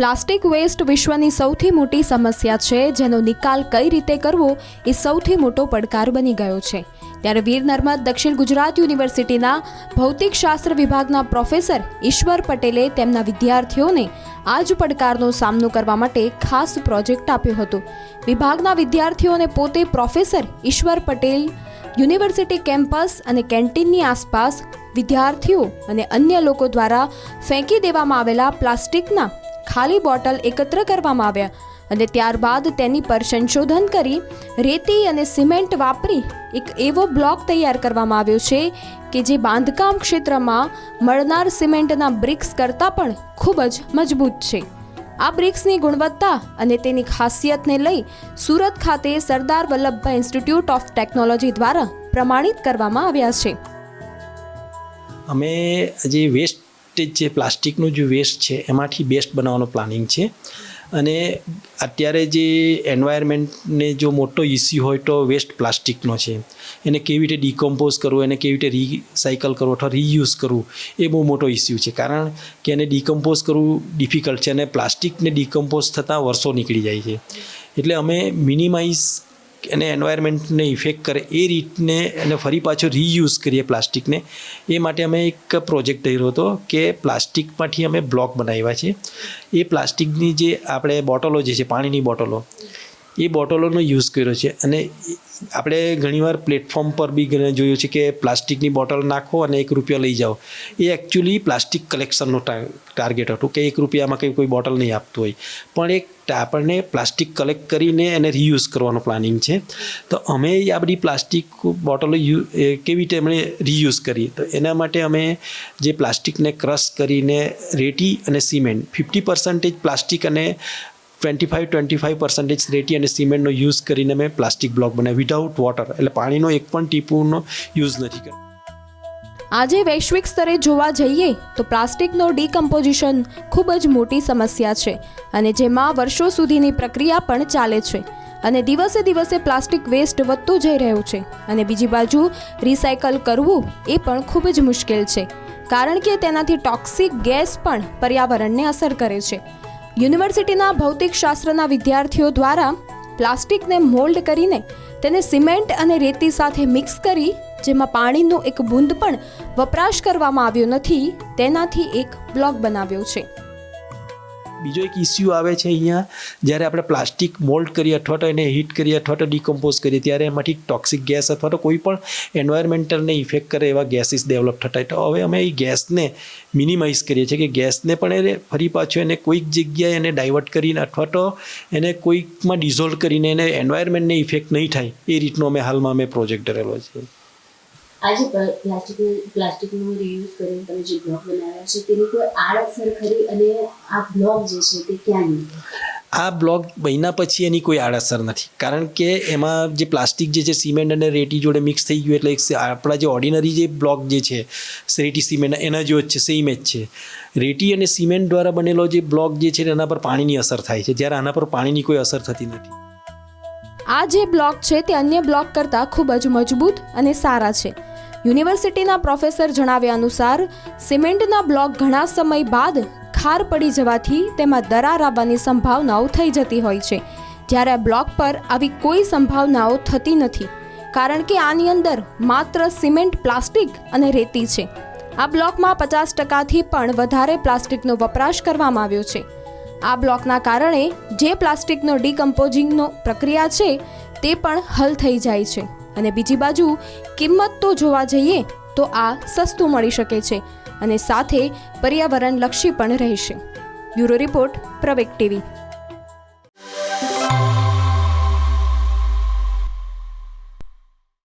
Plastic waste વિશ્વની સૌથી મોટી સમસ્યા છે, જેનો નિકાલ કઈ રીતે કરવો એ સૌથી મોટો પડકાર બની ગયો છે. ત્યારે વીર નર્મદ દક્ષિણ ગુજરાત યુનિવર્સિટીના ભૌતિકશાસ્ત્ર વિભાગના પ્રોફેસર ઈશ્વર પટેલે તેમના વિદ્યાર્થીઓને આ જ પડકારનો સામનો કરવા માટે ખાસ પ્રોજેક્ટ આપ્યો હતો. વિભાગના વિદ્યાર્થીઓને પોતે પ્રોફેસર ઈશ્વર પટેલ, યુનિવર્સિટી કેમ્પસ અને કેન્ટીનની આસપાસ વિદ્યાર્થીઓ અને અન્ય લોકો દ્વારા ફેંકી દેવામાં આવેલા પ્લાસ્ટિકના ખાલી બોટલ એકત્ર કરવામાં આવ્યા અને ત્યારબાદ તેની પર સંશોધન કરી રેતી અને સિમેન્ટ વાપરી એક એવો બ્લોક તૈયાર કરવામાં આવ્યો છે કે જે બાંધકામ ક્ષેત્રમાં મળનાર સિમેન્ટના બ્રિક્સ કરતાં પણ ખૂબ જ મજબૂત છે. આ બ્રિક્સની ગુણવત્તા અને તેની ખાસિયતને લઈ સુરત ખાતે Sardar Vallabhbhai institute of technology દ્વારા પ્રમાણિત કરવામાં આવ્યા છે. અમે જે વેસ્ટેજ જે પ્લાસ્ટિકનું જે વેસ્ટ છે, એમાંથી બેસ્ટ બનાવવાનો પ્લાનિંગ છે. અને અત્યારે જે એન્વાયરમેન્ટને જો મોટો ઇસ્યુ હોય તો વેસ્ટ પ્લાસ્ટિકનો છે. એને કેવી રીતે ડિકમ્પોઝ કરવું, એને કેવી રીતે રિસાયકલ કરવું અથવા રીયુઝ કરવું, એ બહુ મોટો ઇસ્યુ છે. કારણ કે એને ડિકમ્પોઝ કરવું ડિફિકલ્ટ છે અને પ્લાસ્ટિકને ડિકમ્પોઝ થતાં વર્ષો નીકળી જાય છે. એટલે અમે મિનિમાઇઝ એને એન્વાયરમેન્ટને ઇફેક્ટ કરે એ રીતને એને ફરી પાછો રીયુઝ કરીએ પ્લાસ્ટિકને. એ માટે અમે એક પ્રોજેક્ટ કર્યો હતો કે પ્લાસ્ટિકમાંથી અમે બ્લોક બનાવ્યા છે. એ પ્લાસ્ટિકની જે આપણે બોટલો જે છે, પાણીની બોટલો એ બોટલોનો યુઝ કર્યો છે. અને આપણે ઘણીવાર પ્લેટફોર્મ પર બી જોયું છે કે પ્લાસ્ટિકની બોટલ નાખો અને એક રૂપિયા લઈ જાઓ. એ એકચ્યુઅલી પ્લાસ્ટિક કલેક્શનનો ટાર્ગેટ હતું કે એક રૂપિયામાં કંઈ કોઈ બોટલ નહીં આપતું હોય. પણ એક આપણને પ્લાસ્ટિક કલેક્ટ કરીને એને રીયુઝ કરવાનું પ્લાનિંગ છે. તો અમે આ બધી પ્લાસ્ટિક બોટલો કેવી રીતે એમણે રીયુઝ કરી? તો એના માટે અમે જે પ્લાસ્ટિકને ક્રશ કરીને રેતી અને સિમેન્ટ ફિફ્ટી પર્સન્ટેજ પ્લાસ્ટિક અને twenty five twenty five percentage રેટી અને સિમેન્ટનો યુઝ કરીને મેં પ્લાસ્ટિક બ્લોક બનાવ્યા. વિધાઉટ વોટર એટલે પાણીનો એક પણ ટીપુનો યુઝ નથી કર્યો. આજે વૈશ્વિક સ્તરે જોવા જઈએ તો પ્લાસ્ટિકનો ડીકમ્પોઝિશન ખૂબ જ મોટી સમસ્યા છે અને જેમાં વર્ષો સુધીની પ્રક્રિયા પણ ચાલે છે અને દિવસે દિવસે પ્લાસ્ટિક વેસ્ટ વધતું જઈ રહ્યું છે અને બીજી બાજુ રિસાયકલ કરવું એ પણ ખૂબ જ મુશ્કેલ છે કારણ કે તેનાથી ટોક્સિક ગેસ પણ પર્યાવરણને અસર કરે છે. યુનિવર્સિટીના ભૌતિકશાસ્ત્રના વિદ્યાર્થીઓ દ્વારા પ્લાસ્ટિકને મોલ્ડ કરીને તેને સિમેન્ટ અને રેતી સાથે મિક્સ કરી, જેમાં પાણીનો એક બૂંદ પણ વપરાશ કરવામાં આવ્યો નથી, તેનાથી એક બ્લોક બનાવ્યો છે. બીજો એક ઇસ્યુ આવે છે અહીંયા, જ્યારે આપણે પ્લાસ્ટિક મોલ્ડ કરીએ અથવા તો એને હીટ કરીએ અથવા તો ડિકમ્પોઝ કરીએ, ત્યારે એમાંથી ટોક્સિક ગેસ અથવા તો કોઈ પણ એન્વાયરમેન્ટલને ઇફેક્ટ કરે એવા ગેસીસ ડેવલપ થતા તો હવે અમે એ ગેસને મિનિમાઇઝ કરીએ છીએ કે ગેસને પણ એને ફરી પાછું એને કોઈક જગ્યાએ એને ડાયવર્ટ કરીને અથવા તો એને કોઈકમાં ડિઝોલ્વ કરીને એને એન્વાયરમેન્ટને ઇફેક્ટ નહીં થાય. એ રીતનો અમે હાલમાં અમે પ્રોજેક્ટ કરેલો છે. આજે પ્લાસ્ટિક પ્લાસ્ટિકનો રીયુઝ કરીને તમે જે બ્લોક બનાવ્યા છે તેની કોઈ આડઅસર ખરી અને આ બ્લોક જે છે તે ક્યાં આ બ્લોક મહિના પછી એની કોઈ આડઅસર નથી. કારણ કે એમાં જે પ્લાસ્ટિક જે છે સિમેન્ટ અને રેતી જોડે મિક્સ થઈ ગયું એટલે આપણા જે ઓર્ડિનરી જે બ્લોક જે છે રેટી સિમેન્ટ એના જેવો જ છે સેમ જ છે. રેતી અને સિમેન્ટ દ્વારા બનેલો જે બ્લોક જે છે એના પર પાણીની અસર થાય છે. જ્યારે આના પર પાણીની કોઈ અસર થતી નથી. આ જે બ્લોક છે તે અન્ય બ્લોક કરતાં ખૂબ જ મજબૂત અને સારા છે. યુનિવર્સિટીના પ્રોફેસર જણાવ્યા અનુસાર, સિમેન્ટના બ્લોક ઘણા સમય બાદ ખાર પડી જવાથી તેમાં દરાર આવવાની સંભાવનાઓ થઈ જતી હોય છે. જ્યારે બ્લોક પર આવી કોઈ સંભાવનાઓ થતી નથી, કારણ કે આની અંદર માત્ર સિમેન્ટ, પ્લાસ્ટિક અને રેતી છે. આ બ્લોકમાં પચાસ ટકાથી પણ વધારે પ્લાસ્ટિકનો વપરાશ કરવામાં આવ્યો છે. આ બ્લોકના કારણે જે પ્લાસ્ટિકનો ડીકમ્પોઝિંગનો પ્રક્રિયા છે, તે પણ હલ થઈ જાય છે. અને બીજી બાજુ કિંમત તો જોવા જઈએ તો આ સસ્તું મળી શકે છે અને સાથે પર્યાવરણ લક્ષી પણ રહેશે. Bureau report Pravek TV.